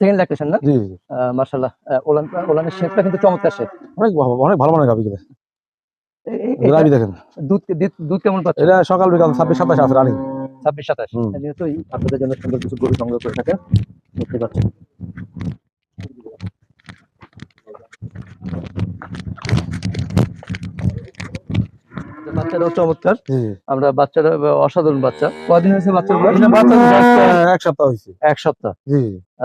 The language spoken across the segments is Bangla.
সেকেন্ড ল্যাকটেশন না? জি জি মাশাআল্লাহ। ওলান ওলানের শেপটা কিন্তু চমৎকার শেপ। অনেক ভালো অনেক ভালো মানের গাভি কিনে গাভি দেখেন। দুধ দুধ- কেমন পাচ্ছে এটা সকাল বিকাল ছাব্বিশ সাতাশ আছে রানিং। ছাব্বিশ সাতাশ। হুম। যেহেতু আপনাদের জন্য সুন্দর কিছু গরু সংগ্রহ করে থাকেন দেখতে পাচ্ছেন। বাচ্চারাও চমৎকার আমরা বাচ্চারা অসাধারণ বাচ্চা। কদিন হয়েছে বাচ্চার আজকে এক সপ্তাহ হয়েছে। এক সপ্তাহ?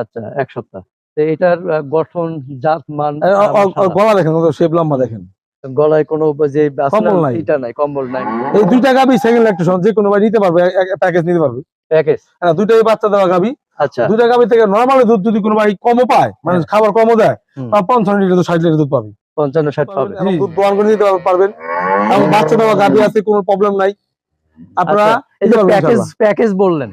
আচ্ছা এক সপ্তাহ। এটার গঠন জাত মান। গলা দেখেন শেপ লম্বা দেখেন। গলায় কোনো যে কম্বল নাই। এটা নাই কম্বল নাই। এই দুইটা গাবি সেকেন্ড ল্যাকটেশন যে কোনো ভাই নিতে পারবে প্যাকেজ নিতে পারবে। প্যাকেজ হ্যাঁ দুইটাই বাচ্চা দেওয়া গাবি আচ্ছা। দুইটা গাবি থেকে নর্মালি দুধ যদি কোনো ভাই কমও পায় মানে হ্যাঁ। খাবার কমও দেয় পঞ্চান্ন লিটার ষাট লিটার দুধ পাবে। পঞ্চান্ন ষাট পাবে এবং দুধ দোয়ান করে নিতে পারবেন। এবং বাচ্চা দেওয়া গাবি আছে কোনো প্রবলেম নাই। আপনারা আচ্ছা, এই যে প্যাকেজ প্যাকেজ বললেন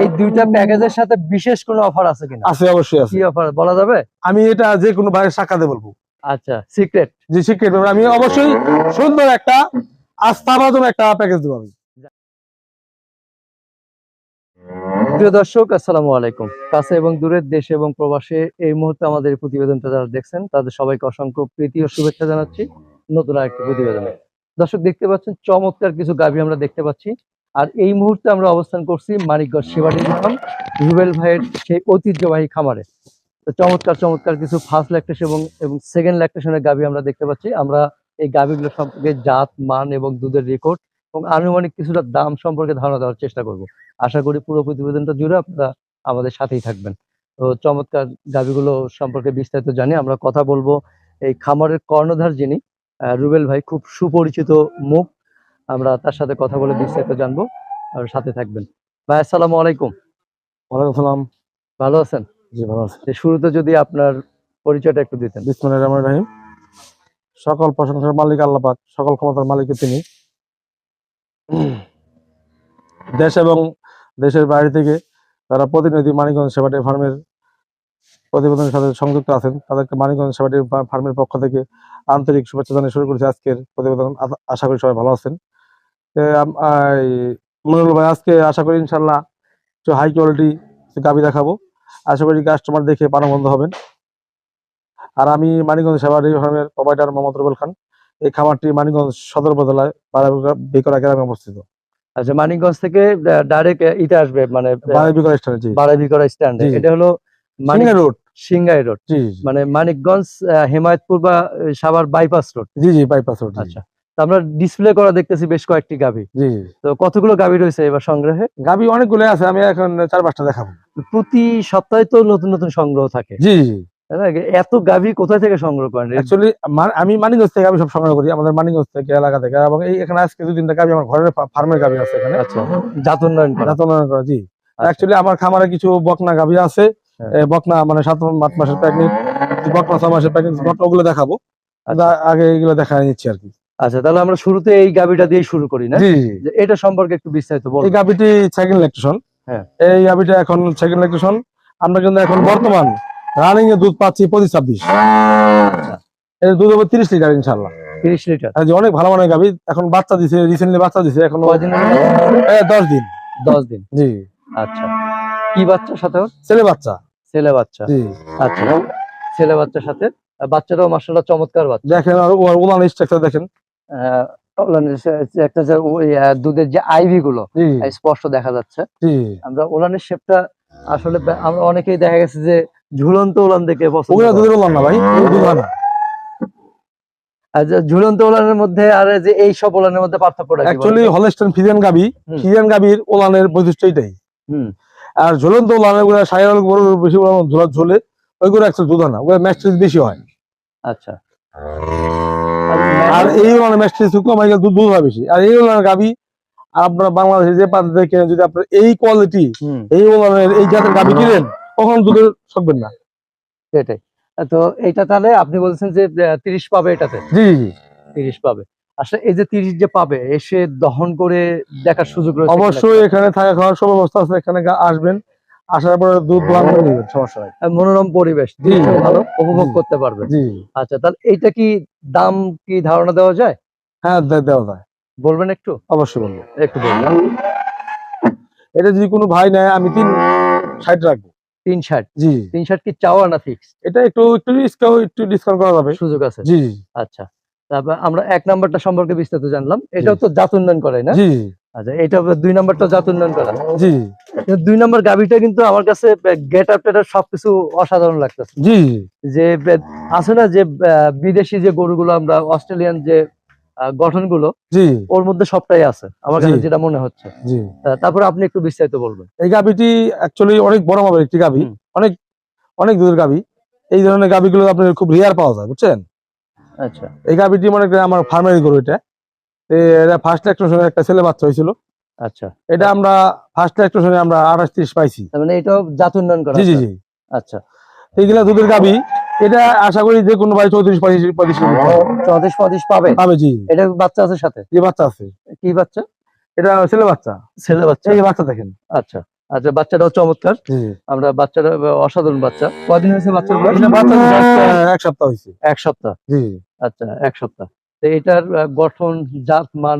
এই দুইটা প্যাকেজের সাথে বিশেষ কোনো অফার আছে কিনা? আছে অবশ্যই আছে। কি অফার বলা যাবে? আমি এটা যে কোনো ভাইয়ের সাক্ষাতে বলব। আচ্ছা সিক্রেট যে সিক্রেট আমি অবশ্যই সুন্দর একটা আস্থাভাজন একটা প্যাকেজ দেবো আমি। প্রিয় দর্শক, আসসালামু আলাইকুম। কাছে এবং দূরের দেশে এবং প্রবাসে এই মুহূর্তে আমাদের প্রতিবেদনটা যারা দেখছেন, তাদের সবাইকে অসংখ্য প্রীতি ও শুভেচ্ছা জানাচ্ছি। নতুন আরেকটি প্রতিবেদনে। দর্শক, দেখতে পাচ্ছেন, চমৎকার কিছু গাভী আমরা দেখতে পাচ্ছি। আর এই মুহূর্তে আমরা অবস্থান করছি মানিকগঞ্জ শিবাড়ি ফার্ম রুবেল ভাইয়ের সেই ঐতিহ্যবাহী খামারে। তো চমৎকার চমৎকার কিছু ফার্স্ট ল্যাকটেশন এবং এবং সেকেন্ড ল্যাকটেশনের গাভী আমরা দেখতে পাচ্ছি। আমরা এই গাভীগুলো সম্পর্কে জাত, মান এবং দুধের রেকর্ড এবং আনুমানিক কিছুটা দাম সম্পর্কে ধারণা দেওয়ার চেষ্টা করব। আশা করি পুরো প্রতিবেদনটা জুড়ে আপনারা আমাদের সাথেই থাকবেন। তো চমৎকার গাভীগুলো সম্পর্কে বিস্তারিত জানি। আমরা কথা বলব এই খামারের কর্ণধার যিনি রুবেল ভাই খুব সুপরিচিত মুখ। আমরা তার সাথে কথা বলে বিস্তারিত জানব আর সাথে থাকবেন। ভাই আসসালামু আলাইকুম। ওয়ালাইকুম আসসালাম ভালো আছেন? জি ভালো আছে। যে শুরুতে যদি আপনার পরিচয়টা একটু দিতেন। বিসমুল্লাহির রহমানির রহিম। সকল প্রশংসার মালিক আল্লাহ পাক সকল ক্ষমতার মালিক তিনি। দেশ এবং দেশের বাইরে থেকে যারা প্রতিনিধি মানিকগঞ্জ সেবাটি ফার্মের প্রতিবেদনের সাথে সংযুক্ত আছেন। তাদেরকে মানিকগঞ্জ সেবাটি ফার্মের পক্ষ থেকে আন্তরিক শুভেচ্ছা জানিয়ে শুরু করেছি আজকের প্রতিবেদন। আশা করি সবাই ভালো আছেন। মনিরুল ভাই, আজকে আশা করি ইনশাল্লাহ একটু হাই কোয়ালিটি গাবি দেখাবো। আশা করি কাস্টমার দেখে প্রাণবন্ধ হবেন। আর আমি মানিকগঞ্জ সেবাটি ফার্মের প্রোভাইডার মোহাম্মদ রুবেল খান। এই খামারটি মানিকগঞ্জ সদর বিকরা গ্রামে অবস্থিত। আচ্ছা মানিকগঞ্জ থেকে ডাইরেক্ট ইতে আসবে মানে বারাবিকরা স্ট্যান্ড। এটা হলো মানিক রোড। সিংগাই রোড। মানে মানিকগঞ্জ হেমায়তপুর বা সাভার বাইপাস রোড জি জি বাইপাস রোড আচ্ছা তো আমরা ডিসপ্লে করা দেখতেছি বেশ কয়েকটি গাভি। জি তো কতগুলো গাভি রয়েছে এবার সংগ্রহে? অনেকগুলো আছে আমি এখন চার পাঁচটা দেখাবো। প্রতি সপ্তাহে তো নতুন নতুন সংগ্রহ থাকে। জি জি? এত গাভি কোথায় থেকে সংগ্রহ করেন? অ্যাকচুয়ালি আমি মানিকগঞ্জ থেকে আমি সব সংগ্রহ করি। আমাদের মানিকগঞ্জ থেকে এলাকা থেকে। এবং এখানে আজকে দু তিনটা গাবি আমার ঘরের ফার্মের গাবি আছে এখানে। আচ্ছা জাত উন্নয়ন করা। জাত উন্নয়ন করা, জি। আচ্ছা। অ্যাকচুয়ালি আমার খামারে কিছু বকনা গাভি আছে। হ্যাঁ। বকনা মানে সাত আট মাসের প্রেগনেন্ট বকনা ছ মাসের প্রেগনেন্ট বকনা ওগুলো দেখাবো। আগে এগুলো দেখা নিচ্ছি আর কি। আচ্ছা তাহলে আমরা শুরুতে এই গাভিটা দিয়ে শুরু করি না? এটা সম্পর্কে একটু বিস্তারিত এই বলুন গাভিটি সেকেন্ড ল্যাকটেশন হ্যাঁ। এই গাভিটা এখন সেকেন্ড ল্যাকটেশন আমরা কিন্তু এখন বর্তমান রানিং এ দুধ পাচ্ছি পঁচিশ ছাব্বিশ। এর দুধ হবে তিরিশ লিটার ইনশাল্লাহ তিরিশ লিটার। অনেক ভালো মানের গাভি এখন বাচ্চা দিছে রিসেন্টলি বাচ্চা দিছে এখন দশ দিন। দশ দিন? জি। আচ্ছা। কি বাচ্চার সাথে ছেলে বাচ্চা। ছেলে বাচ্চা। জি। আচ্ছা। ছেলে বাচ্চার সাথে? বাচ্চাটাও মাসাল্লাহ চমৎকার বাচ্চা। দেখেন আর ওর উলান স্ট্রাকচার দেখেন। একটা যে ওই, দুধের যে আইভি গুলো স্পষ্ট দেখা যাচ্ছে। আমরা ওলানের শেপটা আসলে আমরা অনেকেই দেখা গেছে যে ঝুলন্ত ওলান দেখে পছন্দ ওগুলা করে। দুধের উলান না ভাই দুধ হয় না। আর ঝুলন্ত ওলানের মধ্যে আর এই যে এই সব ওলানের মধ্যে পার্থক্যটা অ্যাকচুয়ালি? ফিজিয়ান গাবি। ফিজিয়ান গাবির ওলানের বৈশিষ্ট্য এটাই আর ঝুলন্ত ওলানেরগুলা সাইরাল গরু বেশি ওলান ঝোলা ঝোলে ওইগুলো অ্যাকচুয়ালি দুধ হয় না ওগুলো ম্যাস্ট্রিজ বেশি হয়। আচ্ছা। আর এই ওলানের ম্যাস্ট্রিজ কম হয় দুধ দুধ হয় বেশি। আর এই ওলানের গাবি আপনার বাংলাদেশে যে পাত্র দেখেন যদি আপনার এই কোয়ালিটি এই ওলানের এই জাতের গাবি কিনেন কখন দুধের থাকবেন না। সেটাই। তো এটা তাহলে আপনি বলছেন যে তিরিশ পাবে এটাতে? জি জি তিরিশ পাবে। আসলে এই যে তিরিশ যে পাবে এসে দহন করে দেখার সুযোগ রয়েছে অবশ্যই এখানে থাকা খাওয়ার সব ব্যবস্থা আছে এখানে আসবেন আসার পরে দুধ দোয়ান করে দিবেন সমস্যা নাই। মনোরম পরিবেশ ভালো উপভোগ করতে পারবে আচ্ছা তাহলে এইটা কি দাম কি ধারণা দেওয়া যায়? হ্যাঁ দেওয়া যায়। বলবেন একটু? অবশ্যই বলব। একটু বলবেন। এটা যদি কোনো ভাই নেয় আমি তিন ষাট রাখব। তিন ষাট জি তিন ষাট কি চাওয়া না ফিক্স এটা একটু একটু একটু ডিসকাউন্ট করা যাবে। সুযোগ আছে। জি আচ্ছা। তারপর আমরা এক নাম্বারটা সম্পর্কে বিস্তারিত জানলাম। এটাও তো জাত উন্নয়ন করে না? জি আচ্ছা এটা দুই নাম্বারটা জাত উন্নয়ন করা। জি। দুই নাম্বার গাভিটা কিন্তু আমার কাছে গেট আপ সবকিছু অসাধারণ লাগতেছে। জি যে আছে না যে বিদেশি যে গরুগুলো আমরা অস্ট্রেলিয়ান যে গঠনগুলো জি। ওর মধ্যে সবটাই আছে আমার কাছে যেটা মনে হচ্ছে। তারপরে আপনি একটু বিস্তারিত বলবেন। এই গাবিটি অ্যাকচুয়ালি অনেক বড় মাপের একটি গাবি অনেক অনেক দুধের গাবি এই ধরনের গাবিগুলো আপনার খুব রেয়ার পাওয়া যায় বুঝছেন? আচ্ছা। এই গাবিটি মনে করেন আমার ফার্মারি গরু এটা। এটা ফার্স্ট অ্যাক্টেশনে একটা ছেলে বাচ্চা হয়েছিল। আচ্ছা। এটা আমরা ফার্স্ট অ্যাক্টেশনে আমরা আঠাশ ত্রিশ পাইছি। তার মানে এটাও জাত উন্নয়ন করা জি জি জি। আচ্ছা। এইগুলা দুধের গাবি এটা আশা করি যে কোনো ভাই চৌত্রিশ পঁয়ত্রিশ পঁয়ত্রিশ চৌত্রিশ পঁয়ত্রিশ পাবে? পাবে জি। এটা বাচ্চা আছে সাথে? যে বাচ্চা আছে। কি বাচ্চা? এটা ছেলে বাচ্চা। ছেলে বাচ্চা। এই বাচ্চা দেখেন। আচ্ছা। আচ্ছা বাচ্চাটাও চমৎকার। আমরা বাচ্চাটা অসাধারণ বাচ্চা। কদিন হয়েছে বাচ্চা এক সপ্তাহ হয়েছে। এক সপ্তাহ? জি। আচ্ছা এক সপ্তাহ। তো এটার গঠন জাত মান।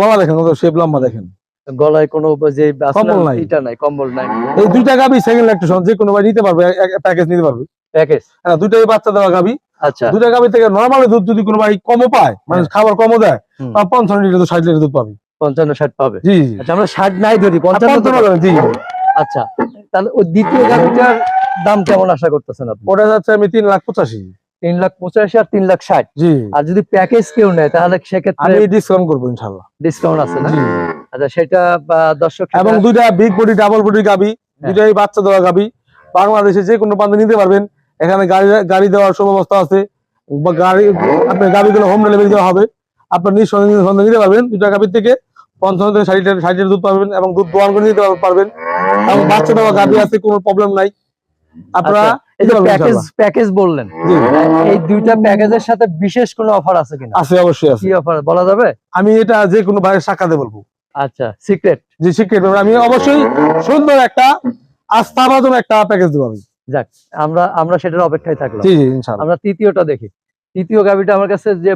গলা দেখেন শেপ লম্বা দেখেন। গলায় কোনো যে কম্বল নাই। এটা নাই কম্বল নাই। এই দুইটা গাবি সেকেন্ড ল্যাকটেশন যে কোনো নিতে পারবে প্যাকেজ নিতে পারবে। প্যাকেজ হ্যাঁ দুইটাই বাচ্চা দেওয়া গাবি। আচ্ছা। গাবি থেকে নর্মাল দুধ যদি কোনো ভাই কমও পায় মানে হ্যাঁ। খাবার কমও দেয় পঞ্চান্ন লিটার তো ষাট লিটার দুধ পাবে। পঞ্চান্ন ষাট পাবে। জি জি আচ্ছা আমরা ষাট নাই ধরি পঞ্চান্ন তো পঞ্চান্ন পাবে। জি। আচ্ছা তাহলে ওই দ্বিতীয় গাড়িটার দাম কেমন আশা করতেছেন আপনি? ওটা যাচ্ছে আমি তিন লাখ পঁচাশি। তিন লাখ পঁচাশি আর তিন লাখ ষাট। জি। আর যদি প্যাকেজ কেউ নেয় তাহলে সেক্ষেত্রে আমি ডিসকাউন্ট করব ইনশাল্লাহ। ডিসকাউন্ট আছে না? আচ্ছা সেটা দর্শক এবং দুইটা বিগ বডি ডাবল বডি গাবি হ্যাঁ। দুইটাই বাচ্চা দেওয়া গাবি। বাংলাদেশে যে কোনো প্রান্তে নিতে পারবেন। এখানে গাড়ি গাড়ি দেওয়ার সুব্যবস্থা আছে। বা গাড়ি আপনার গাড়িগুলো হোম ডেলিভারি দেওয়া হবে। আপনার নিঃসন্দেহে নিতে পারবেন। দুইটা গাবির থেকে পঞ্চান্ন থেকে ষাট লিটার ষাট লিটার দুধ পাবেন এবং দুধ দোয়ান করে নিতে পারবেন। এবং বাচ্চা দেওয়া গাবি আছে কোনো প্রবলেম নাই। আপনারা আচ্ছা, নিতে পারবেন প্যাকেজ প্যাকেজ বললেন এই দুইটা প্যাকেজের সাথে বিশেষ কোনো অফার আছে কিনা? আছে অবশ্যই আছে। কি অফার বলা যাবে? আমি এটা যে কোনো ভাইয়ের সাক্ষাতে বলব। আচ্ছা সিক্রেট শিক্ষিত আমি অবশ্যই সুন্দর একটা আস্থাভাজন একটা প্যাকেজ দেবো আমি। যাক আমরা আমরা সেটার অপেক্ষায় থাকলাম। আমরা তৃতীয়টা দেখি। তৃতীয় গাবিটা আমার কাছে যে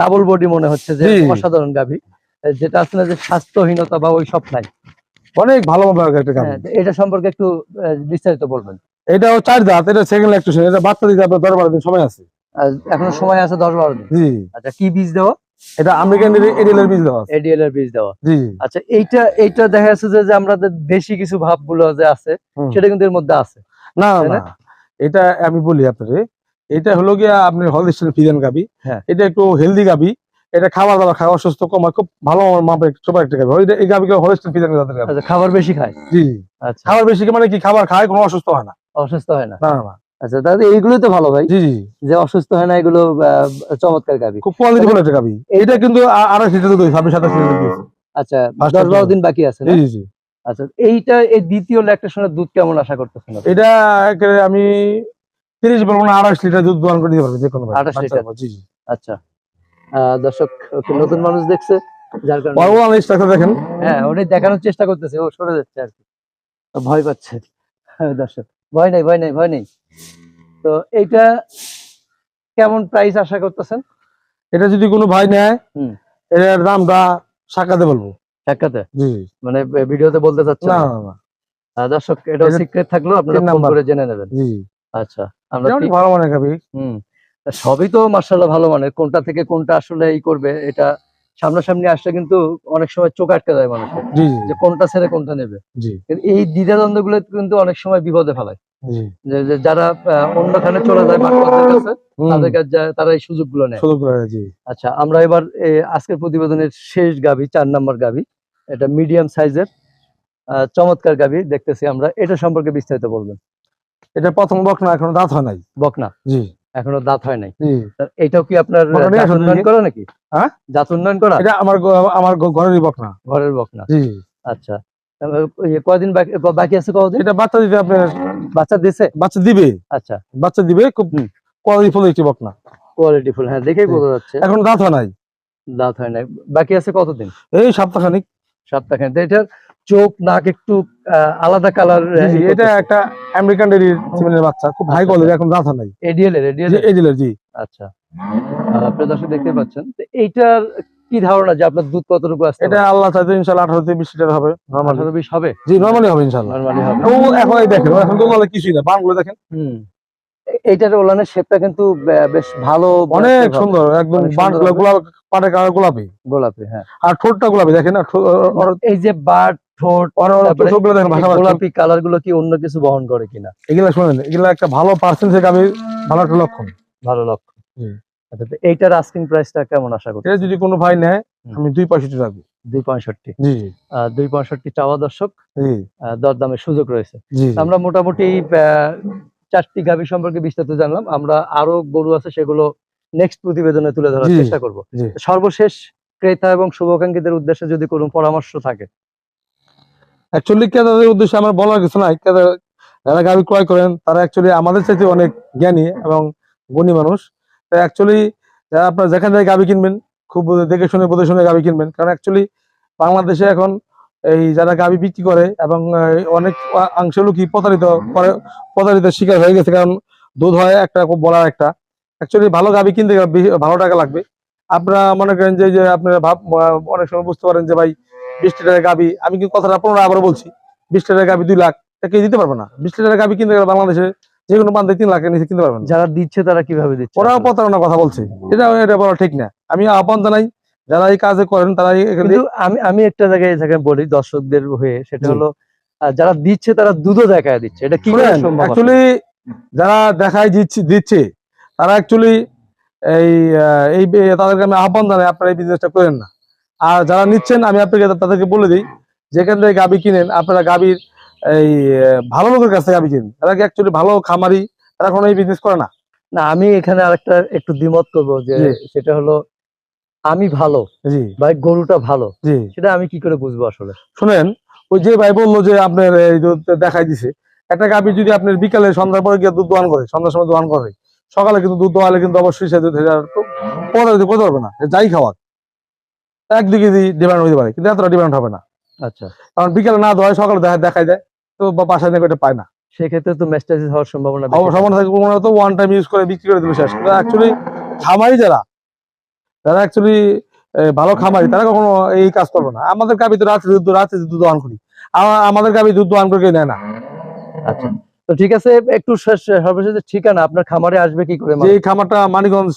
ডাবল বডি মনে হচ্ছে যে অসাধারণ গাবি যেটা আসলে যে স্বাস্থ্যহীনতা বা ওই সব নাই। অনেক ভালো হ্যাঁ, এটা সম্পর্কে একটু বিস্তারিত বলবেন। এটাও চার দাঁত এটা সেকেন্ড ল্যাকটেশন এটা বাচ্চা দিতে আপনার দশ বারো দিন সময় আছে। এখনও সময় আছে দশ বারো দিন। আচ্ছা কি বীজ দেওয়া এটা আমেরিকান এডিএলের বীজ দেওয়া আছে। এডিএল এর বীজ দেওয়া। জি। আচ্ছা এইটা এইটা দেখা যাচ্ছে যে আমাদের দেশি কিছু ভাবগুলো যে আছে সেটা কিন্তু এর মধ্যে আছে। না না, এটা আমি বলি আপনারে এটা হলো গিয়া আপনি হলস্টেন ফিজেন গাবি। হ্যাঁ। এটা একটু হেলদি গাবি। এটা খাবার দাবার খাওয়া অসুস্থ কম খুব ভালো মাপের সুপার একটা গাবি। এই গাবিকে হলস্টেন ফিজেন জাতের গাবি আচ্ছা খাবার বেশি খায়? জি। আচ্ছা। খাবার বেশি মানে কি খাবার খায় কোনো অসুস্থ হয় না। অসুস্থ হয় না না, না। আচ্ছা তাহলে এইগুলোই তো ভালো ভাই। জি জি যে অসুস্থ হয় না এগুলো চমৎকার গাবি। খুব কোয়ালিটিফুল একটা গাবি। এটা কিন্তু আ- আড়াই লিটার দুধ ছাব্বিশ সাতাশ লিটার আচ্ছা দশ বারো দিন বাকি আছে জি জি আচ্ছা এইটা এই দ্বিতীয় ল্যাকটেশনের দুধ কেমন আশা করতেছেন এটা আমি তিরিশ বলব না আড়াইশ লিটার দুধ দোয়ান করে দিতে পারবে যে কোনো। 28 লিটার? জি জি। আচ্ছা। দর্শক নতুন মানুষ দেখছে যার কারণে স্ট্রাকচার দেখেন। হ্যাঁ উনি দেখানোর চেষ্টা করতেছে ও সরে যাচ্ছে আর কি। ভয় পাচ্ছে। দর্শক ভয় নেই ভয় নেই ভয় নেই। তো এইটা কেমন প্রাইস আশা করতেছেন? এটা যদি কোনো ভাই নেয়। এটার দামটা সাক্ষাতে বলব। সাক্ষাতে? মানে ভিডিওতে বলতে চাচ্ছেন? না দর্শক এটা এটা সিক্রেট থাকলেও আপনারা ফোন করে জেনে নেবেন। আচ্ছা আমরা এটা ভালো মানে হুম। সবই তো মার্শাল্লাহ ভালো মানে কোনটা থেকে কোনটা আসলে ই করবে এটা সামনাসামনি আসলে কিন্তু অনেক সময় চোখ আটকে যায় মানুষের। যে কোনটা ছেড়ে কোনটা নেবে। এই দ্বিধাদ্বন্দ্বগুলো কিন্তু অনেক সময় বিপদে ফেলায়। যারা অন্যখানে চলে যায় কাছে তাদের কাছে তারা এই সুযোগগুলো নেয়। সুযোগ জি। আচ্ছা আমরা এবার আজকের প্রতিবেদনের শেষ গাবি চার নম্বর গাবি এটা মিডিয়াম সাইজের চমৎকার গাবি দেখতেছি আমরা। এটা সম্পর্কে বিস্তারিত বলবেন। এটা প্রথম বকনা এখনও দাঁত হয় নাই। বকনা? জি। এখনও দাঁত হয় নাই? এটাও কি আপনার জাত উন্নয়ন। করা নাকি? হ্যাঁ? জাত উন্নয়ন করা? এটা আমার আমার ঘরেরই বকনা। ঘরের বকনা। জি। আচ্ছা তাহলে কয়দিন বাকি আছে কদিন এটা বাচ্চা দিতে আপনার বাচ্চা দিছে? বাচ্চা দিবে। আচ্ছা। বাচ্চা দিবে খুব হুম। কোয়ালিটিফুল একটি বকনা কোয়ালিটি ফুল হ্যাঁ দেখেই বোঝা যাচ্ছে। এখন দাঁত হয় নাই। দাঁত হয় নাই। বাকি আছে কতদিন? এই সপ্তাহখানিক। সপ্তাহখানে তো এটার চোখ নাক একটু আলাদা কালার জি, এটা একটা আমেরিকান ডেরির সিমেন্টের বাচ্চা খুব হাই কোয়ালিটি এখন দাঁত হয় নাই। এডিএল এর এডিএল জি, জি। আচ্ছা। আহ, দর্শক দেখতে পাচ্ছেন এইটার কি ধারণা যে আপনার দুধ কতটুকু আসতে এটা আল্লাহ চাইতে ইনশাল্লাহ আঠারো থেকে বিশ লিটার হবে নর্মালি আঠারো বিশ হবে? জি নর্মালি হবে ইনশাল্লাহ নর্মালি হবে। ও এখন এই দেখেন এখন তো কিছুই না বানগুলো দেখেন। হুম। এইটার ওলানের শেপটা কিন্তু বেশ ভালো অনেক সুন্দর একদম বানগুলো গোলাপ পাটে কালার গোলাপি? গোলাপি হ্যাঁ। আর ঠোঁটটা গোলাপি দেখেন না এই যে বাট ঠোঁট গোলাপি কালারগুলো কি অন্য কিছু বহন করে কিনা? এগুলা শুনেন এগুলা একটা ভালো আমি ভালো একটা লক্ষণ। ভালো লক্ষ্য হুম। আচ্ছা এইটার আস্কিং প্রাইসটা কেমন আশা করছি যদি কোনো ভাই নেয় আমি দুই পঁয়ষট্টি রাখব। দুই পঁয়ষট্টি? জি। দুই পঁয়ষট্টি চাওয়া দর্শক দরদামের সুযোগ রয়েছে। আমরা মোটামুটি চারটি গাভী সম্পর্কে বিস্তারিত জানলাম। আমরা আরও গরু আছে সেগুলো নেক্সট প্রতিবেদনে তুলে ধরার চেষ্টা করব। সর্বশেষ ক্রেতা এবং শুভাকাঙ্ক্ষীদের উদ্দেশ্যে যদি কোনো পরামর্শ থাকে। অ্যাকচুয়ালি ক্রেতাদের উদ্দেশ্যে আমার বলার কিছু নাই। যারা গাড়ি ক্রয় করেন তারা অ্যাকচুয়ালি আমাদের চাইতে অনেক জ্ঞানী এবং গুণী মানুষ। অ্যাকচুয়ালি যারা আপনার যেখান থেকে গাবি কিনবেন, খুব দেখে শুনে বুঝে শুনে গাবি কিনবেন। কারণ অ্যাকচুয়ালি বাংলাদেশে এখন এই যারা গাবি বিক্রি করে এবং অনেক অংশ লোকই প্রতারিত করে, প্রতারিত শিকার হয়ে গেছে। কারণ দুধ হয় একটা, খুব বলার একটা। অ্যাকচুয়ালি ভালো গাবি কিনতে গেলে ভালো টাকা লাগবে। আপনারা মনে করেন যে যে আপনারা ভাব অনেক সময় বুঝতে পারেন যে, ভাই, বিশ লিটারের গাবি, আমি কিন্তু কথাটা পনেরো আবার বলছি? বিশ লিটারের গাবি দুই লাখ কেউ দিতে পারবে না। বিশ লিটারের গাবি কিনতে গেলে বাংলাদেশে যে কোনো প্রান্তে তিন লাখের নিচে কিনতে পারবে না যারা দিচ্ছে তারা কীভাবে দিচ্ছে? আসলে? প্রতারণার কথা বলছে। এটা এটা বলা ঠিক না। আমি আহ্বান জানাই যারা এই কাজে করেন তারা আমি আমি একটা জায়গায় বলি দর্শকদের হয়ে সেটা হলো যারা দিচ্ছে তারা দুধও দেখায় দিচ্ছে। এটা কি সম্ভব অ্যাকচুয়ালি যারা দেখায় দিচ্ছে দিচ্ছে তারা অ্যাকচুয়ালি এই এই তাদেরকে আমি আহ্বান জানাই আপনারা এই বিজনেসটা করেন না। আর যারা নিচ্ছেন আমি আপনাকে তাদেরকে বলে দিই যেখান থেকে গাবি কিনেন আপনারা গাবির এই ভালো লোকের কাছ থেকে গাবি কিনেন তারা কি অ্যাকচুয়ালি ভালো খামারি? তারা কোনো এই বিজনেস করে না? না আমি এখানে আরেকটা একটু দ্বিমত করব যে সেটা হলো আমি ভালো জি। ভাই গরুটা ভালো জি। সেটা আমি কি করে বুঝব আসলে? শুনেন ওই যে ভাই বলল যে আপনার এই দেখাই দিছে একটা গাভী যদি আপনার বিকালে সন্ধ্যার পরে গিয়ে দুধ দোয়ান করে সন্ধ্যার সময় দোয়ান করে সকালে কিন্তু দুধ দোয়ালে কিন্তু অবশ্যই সে দুধ পরে দিতে করতে পারবে না যাই খাওয়াক। এক দুই কেজি ডিমান্ড হতে পারে কিন্তু এতটা ডিমান্ড হবে না। আচ্ছা। কারণ বিকালে না দোয়ায় সকালে দেখা দেখাই দেয়। তো বা বাসায় দেখে এটা পায় না। সেক্ষেত্রে তো ম্যাস্টাইসিস হওয়ার সম্ভাবনা বেশি। থাকে। কোনো তো ওয়ান টাইম ইউজ করে বিক্রি করে দেবে শেষ। অ্যাকচুয়ালি খামারি যারা যারা অ্যাকচুয়ালি ভালো খামারি তারা কখনো এই কাজ করবে না। আমাদের গাবি তো রাত্রে দুধ রাত্রে দুধ দোয়ান করি। আমাদের গাবি দুধ দোয়ান করে নেয় না। আচ্ছা। তো ঠিক আছে একটু শেষ- সর্বশেষ ঠিকানা আপনার খামারে আসবে কি করে এই খামারটা মানিগঞ্জ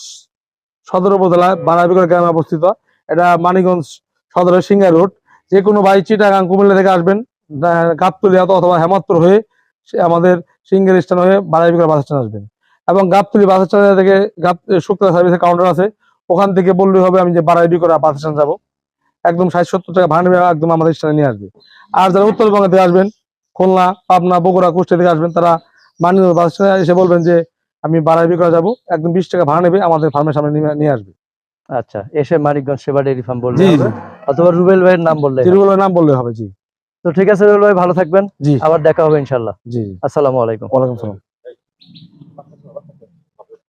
সদর উপজেলা বানাবিগড় গ্রামে অবস্থিত। এটা মানিকগঞ্জ সদরের সিঙ্গা রোড। যে কোনো ভাই চিটাগাং কুমিল্লা থেকে আসবেন। আহ, গাবতলী অথবা হেমাত্তর হয়ে সে আমাদের সিঙ্গের স্ট্যান্ড হয়ে বানাবিগড় বাস স্ট্যান্ড আসবেন। এবং গাবতলী বাস স্ট্যান্ড থেকে গাব শুক্লা সার্ভিসের কাউন্টার আছে। ওখান থেকে বললেই হবে আমি যে বাড়াইবি করে বাস স্ট্যান্ড যাব। একদম ষাট সত্তর টাকা ভাড়া নেবে একদম আমাদের স্ট্যান্ডে নিয়ে আসবে। আর যারা উত্তরবঙ্গ থেকে আসবেন খুলনা পাবনা বগুড়া কুষ্টিয়া থেকে আসবেন তারা মানিকগঞ্জ বাস স্ট্যান্ডে এসে বলবেন যে আমি বাড়াইবি করে যাব একদম বিশ টাকা ভাড়া নেবে আমাদের ফার্মের সামনে নিয়ে- আসবে। আচ্ছা এসে মানিকগঞ্জ সেবা ডেয়ারি ফার্ম বললে অথবা রুবেল ভাইয়ের নাম বললে হবে। জিরুগুলোর নাম বললে হবে জি। তো ঠিক আছে ভাই ভালো থাকবেন। জি। আবার দেখা হবে ইনশাল্লাহ জি। আসসালামু আলাইকুম। ওয়ালাইকুম সালাম।